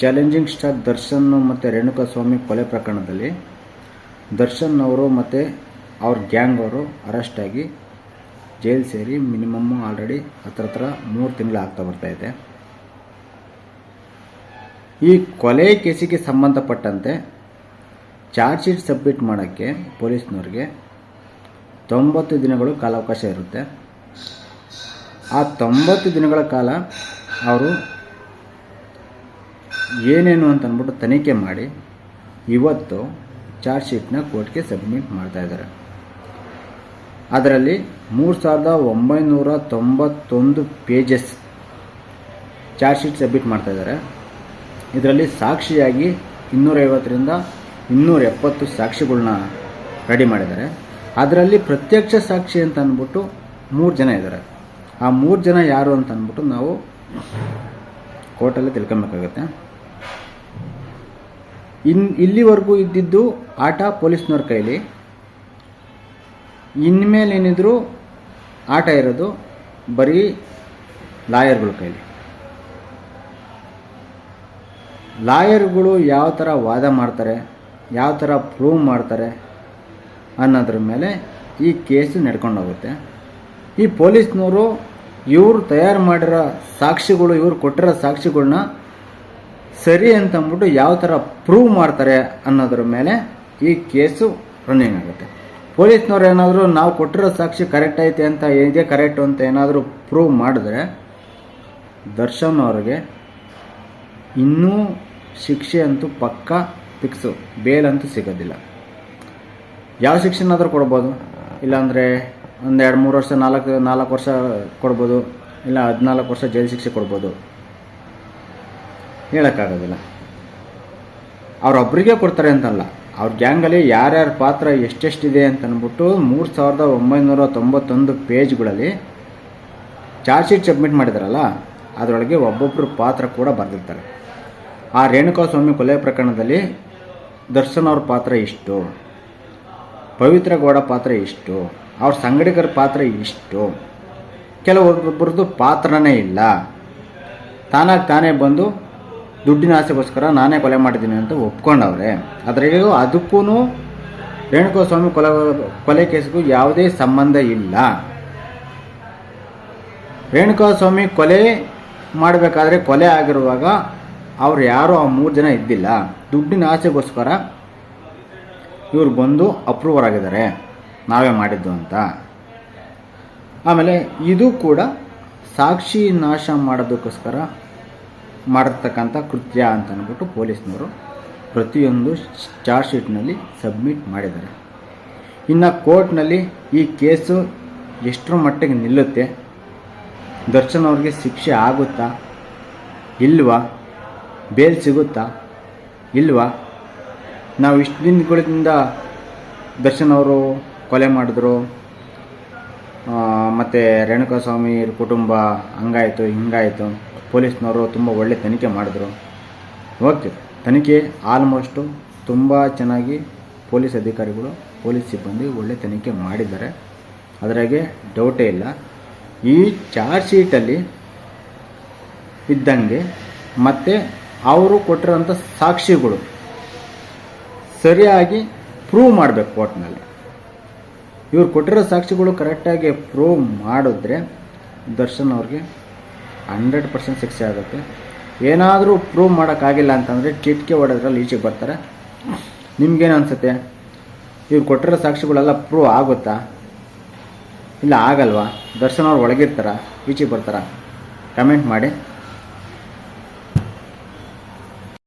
Challenging star Darshan ಮತ್ತು ರೇಣುಕಾ ಸ್ವಾಮಿ ಕೊಲೆ ಪ್ರಕರಣದಲ್ಲಿ ದರ್ಶನ್ ಅವರು ಮತ್ತು ಅವ್ರ ಗ್ಯಾಂಗ್ ಅವರು ಅರೆಸ್ಟ್ ಆಗಿ ಜೈಲು ಸೇರಿ ಮಿನಿಮಮ್ಮು ಆಲ್ರೆಡಿ ಹತ್ರ ಹತ್ರ ಮೂರು ತಿಂಗಳು ಆಗ್ತಾ ಬರ್ತಾಯಿದೆ ಈ ಕೊಲೆ ಕೇಸಿಗೆ ಸಂಬಂಧಪಟ್ಟಂತೆ ಚಾರ್ಜ್ ಶೀಟ್ ಸಬ್ಮಿಟ್ ಮಾಡೋಕ್ಕೆ ಪೊಲೀಸ್ನವ್ರಿಗೆ ತೊಂಬತ್ತು ದಿನಗಳು ಕಾಲಾವಕಾಶ ಇರುತ್ತೆ ಆ ತೊಂಬತ್ತು ದಿನಗಳ ಕಾಲ ಅವರು ಏನೇನು ಅಂತ ಅಂದ್ಬಿಟ್ಟು ತನಿಖೆ ಮಾಡಿ ಇವತ್ತು ಚಾರ್ಜ್ ಶೀಟ್ನ ಕೋರ್ಟ್ಗೆ ಸಬ್ಮಿಟ್ ಮಾಡ್ತಾ ಇದ್ದಾರೆ. ಅದರಲ್ಲಿ ಮೂರು ಸಾವಿರದ ಒಂಬೈನೂರ ತೊಂಬತ್ತೊಂದು ಪೇಜಸ್ ಚಾರ್ಜ್ ಶೀಟ್ ಸಬ್ಮಿಟ್ ಮಾಡ್ತಾ ಇದ್ದಾರೆ. ಇದರಲ್ಲಿ ಸಾಕ್ಷಿಯಾಗಿ ಇನ್ನೂರೈವತ್ತರಿಂದ ಇನ್ನೂರ ಎಪ್ಪತ್ತು ಸಾಕ್ಷಿಗಳನ್ನ ರೆಡಿ ಮಾಡಿದ್ದಾರೆ. ಅದರಲ್ಲಿ ಪ್ರತ್ಯಕ್ಷ ಸಾಕ್ಷಿ ಅಂತ ಅಂದ್ಬಿಟ್ಟು ಮೂರು ಜನ ಇದ್ದಾರೆ. ಆ ಮೂರು ಜನ ಯಾರು ಅಂತ ಅಂದ್ಬಿಟ್ಟು ನಾವು ಕೋರ್ಟಲ್ಲಿ ತಿಳ್ಕೊಬೇಕಾಗತ್ತೆ. ಇನ್ ಇಲ್ಲಿವರೆಗೂ ಇದ್ದಿದ್ದು ಆಟ ಪೊಲೀಸ್ನವ್ರ ಕೈಲಿ. ಇನ್ಮೇಲೆ ಏನಿದ್ರು ಆಟ ಇರೋದು ಬರೀ ಲಾಯರ್ಗಳ ಕೈಲಿ. ಲಾಯರ್ಗಳು ಯಾವ ಥರ ವಾದ ಮಾಡ್ತಾರೆ, ಯಾವ ಥರ ಪ್ರೂವ್ ಮಾಡ್ತಾರೆ ಅನ್ನೋದ್ರ ಮೇಲೆ ಈ ಕೇಸು ನಡ್ಕೊಂಡೋಗುತ್ತೆ ಈ ಪೊಲೀಸ್ನವರು ಇವರು ತಯಾರು ಮಾಡಿರೋ ಸಾಕ್ಷಿಗಳು, ಇವರು ಕೊಟ್ಟಿರೋ ಸಾಕ್ಷಿಗಳನ್ನ ಸರಿ ಅಂತ ಅಂದ್ಬಿಟ್ಟು ಯಾವ ಥರ ಪ್ರೂವ್ ಮಾಡ್ತಾರೆ ಅನ್ನೋದ್ರ ಮೇಲೆ ಈ ಕೇಸು ರನ್ನಿಂಗ್ ಆಗುತ್ತೆ. ಪೊಲೀಸ್ನವ್ರು ಏನಾದರೂ ನಾವು ಕೊಟ್ಟಿರೋ ಸಾಕ್ಷಿ ಕರೆಕ್ಟ್ ಐತೆ ಅಂತ ಇದೇ ಕರೆಕ್ಟ್ ಅಂತ ಏನಾದರೂ ಪ್ರೂವ್ ಮಾಡಿದ್ರೆ ದರ್ಶನ್ ಅವ್ರಿಗೆ ಇನ್ನೂ ಶಿಕ್ಷೆ ಅಂತೂ ಪಕ್ಕ ಫಿಕ್ಸು ಅಂತೂ ಸಿಗೋದಿಲ್ಲ. ಯಾವ ಶಿಕ್ಷೆನಾದರೂ ಕೊಡ್ಬೋದು, ಇಲ್ಲಾಂದರೆ ಒಂದು ಎರಡು ಮೂರು ವರ್ಷ, ನಾಲ್ಕು ನಾಲ್ಕು ವರ್ಷ ಕೊಡ್ಬೋದು, ಇಲ್ಲ ಹದಿನಾಲ್ಕು ವರ್ಷ ಜೈಲು ಶಿಕ್ಷೆ ಕೊಡ್ಬೋದು. ಹೇಳೋಕ್ಕಾಗೋದಿಲ್ಲ. ಅವರೊಬ್ಬರಿಗೆ ಕೊಡ್ತಾರೆ ಅಂತಲ್ಲ. ಅವ್ರ ಗ್ಯಾಂಗಲ್ಲಿ ಯಾರ್ಯಾರ ಪಾತ್ರ ಎಷ್ಟೆಷ್ಟಿದೆ ಅಂತ ಅಂದ್ಬಿಟ್ಟು ಮೂರು ಸಾವಿರದ ಒಂಬೈನೂರ ತೊಂಬತ್ತೊಂದು ಪೇಜ್ಗಳಲ್ಲಿ ಚಾರ್ಜ್ ಶೀಟ್ ಸಬ್ಮಿಟ್ ಮಾಡಿದಾರಲ್ಲ, ಅದರೊಳಗೆ ಒಬ್ಬೊಬ್ಬರು ಪಾತ್ರ ಕೂಡ ಬರೆದಿರ್ತಾರೆ. ಆ ರೇಣುಕಾ ಸ್ವಾಮಿ ಕೊಲೆ ಪ್ರಕರಣದಲ್ಲಿ ದರ್ಶನ್ ಅವ್ರ ಪಾತ್ರ ಇಷ್ಟು, ಪವಿತ್ರ ಗೌಡ ಪಾತ್ರ ಇಷ್ಟು, ಅವ್ರ ಸಂಗಡಿಗರ ಪಾತ್ರ ಇಷ್ಟು. ಕೆಲವೊಬ್ಬರದ್ದು ಪಾತ್ರನೇ ಇಲ್ಲ. ತಾನಾಗಿ ತಾನೇ ಬಂದು ದುಡ್ಡಿನ ಆಸೆಗೋಸ್ಕರ ನಾನೇ ಕೊಲೆ ಮಾಡಿದ್ದೀನಿ ಅಂತ ಒಪ್ಕೊಂಡವ್ರೆ. ಅದರಲ್ಲಿ ಅದಕ್ಕೂ ರೇಣುಕಾ ಸ್ವಾಮಿ ಕೊಲೆ ಕೊಲೆ ಕೇಸ್ಗೂ ಯಾವುದೇ ಸಂಬಂಧ ಇಲ್ಲ. ರೇಣುಕಾ ಸ್ವಾಮಿ ಕೊಲೆ ಮಾಡಬೇಕಾದ್ರೆ ಕೊಲೆ ಆಗಿರುವಾಗ ಅವ್ರು ಯಾರೂ ಆ ಮೂರು ಜನ ಇದ್ದಿಲ್ಲ. ದುಡ್ಡಿನ ಆಸೆಗೋಸ್ಕರ ಇವ್ರು ಬಂದು ಅಪ್ರೂವರ್ ಆಗಿದ್ದಾರೆ. ನಾವೇ ಮಾಡಿದ್ದು ಅಂತ. ಆಮೇಲೆ ಇದು ಕೂಡ ಸಾಕ್ಷಿ ನಾಶ ಮಾಡೋದಕ್ಕೋಸ್ಕರ ಮಾಡಿರ್ತಕ್ಕಂಥ ಕೃತ್ಯ ಅಂತ ಅಂದ್ಬಿಟ್ಟು ಪೊಲೀಸ್ನವರು ಪ್ರತಿಯೊಂದು ಚಾರ್ಜ್ ಶೀಟ್ನಲ್ಲಿ ಸಬ್ಮಿಟ್ ಮಾಡಿದ್ದಾರೆ. ಇನ್ನು ಕೋರ್ಟ್ನಲ್ಲಿ ಈ ಕೇಸು ಎಷ್ಟರ ಮಟ್ಟಿಗೆ ನಿಲ್ಲುತ್ತೆ, ದರ್ಶನ್ ಅವ್ರಿಗೆ ಶಿಕ್ಷೆ ಆಗುತ್ತಾ, ಇಲ್ವಾ, ಬೇಲ್ ಸಿಗುತ್ತಾ, ಇಲ್ವಾ? ನಾವು ಇಷ್ಟು ದಿನಗಳಿಂದ ದರ್ಶನ್ ಅವರು ಕೊಲೆ ಮಾಡಿದ್ರು ಮತ್ತು ರೇಣುಕಾಸ್ವಾಮಿ ಕುಟುಂಬ ಹಂಗಾಯಿತು, ಹಿಂಗಾಯಿತು. ಪೊಲೀಸ್ನವರು ತುಂಬ ಒಳ್ಳೆ ತನಿಖೆ ಮಾಡಿದ್ರು. ಓಕೆ, ತನಿಖೆ ಆಲ್ಮೋಸ್ಟು ತುಂಬ ಚೆನ್ನಾಗಿ ಪೊಲೀಸ್ ಅಧಿಕಾರಿಗಳು, ಪೊಲೀಸ್ ಸಿಬ್ಬಂದಿ ಒಳ್ಳೆ ತನಿಖೆ ಮಾಡಿದ್ದಾರೆ. ಅದರಾಗೆ ಡೌಟೇ ಇಲ್ಲ. ಈ ಚಾರ್ಜ್ ಶೀಟಲ್ಲಿ ಇದ್ದಂಗೆ ಮತ್ತು ಅವರು ಕೊಟ್ಟಿರೋಂಥ ಸಾಕ್ಷಿಗಳು ಸರಿಯಾಗಿ ಪ್ರೂವ್ ಮಾಡಬೇಕು ಕೋರ್ಟ್ನಲ್ಲಿ ಇವ್ರು ಕೊಟ್ಟಿರೋ ಸಾಕ್ಷಿಗಳು ಕರೆಕ್ಟಾಗಿ ಪ್ರೂವ್ ಮಾಡಿದ್ರೆ ದರ್ಶನ್ ಅವ್ರಿಗೆ ಹಂಡ್ರೆಡ್ ಪರ್ಸೆಂಟ್ ಶಿಕ್ಷೆ ಆಗುತ್ತೆ. ಏನಾದರೂ ಪ್ರೂವ್ ಮಾಡೋಕ್ಕಾಗಿಲ್ಲ ಅಂತಂದರೆ ಕಿಟ್ಕಿ ಹೊಡೆದ್ರಲ್ಲಿ ಈಚೆಗೆ ಬರ್ತಾರೆ. ನಿಮ್ಗೇನು ಅನಿಸುತ್ತೆ? ಇವ್ರು ಕೊಟ್ಟಿರೋ ಸಾಕ್ಷಿಗಳೆಲ್ಲ ಪ್ರೂವ್ ಆಗುತ್ತಾ? ಇಲ್ಲ, ಆಗಲ್ವಾ? ದರ್ಶನ ಅವ್ರು ಒಳಗಿರ್ತಾರ? ಈಚೆಗೆ ಬರ್ತಾರ? ಕಮೆಂಟ್ ಮಾಡಿ.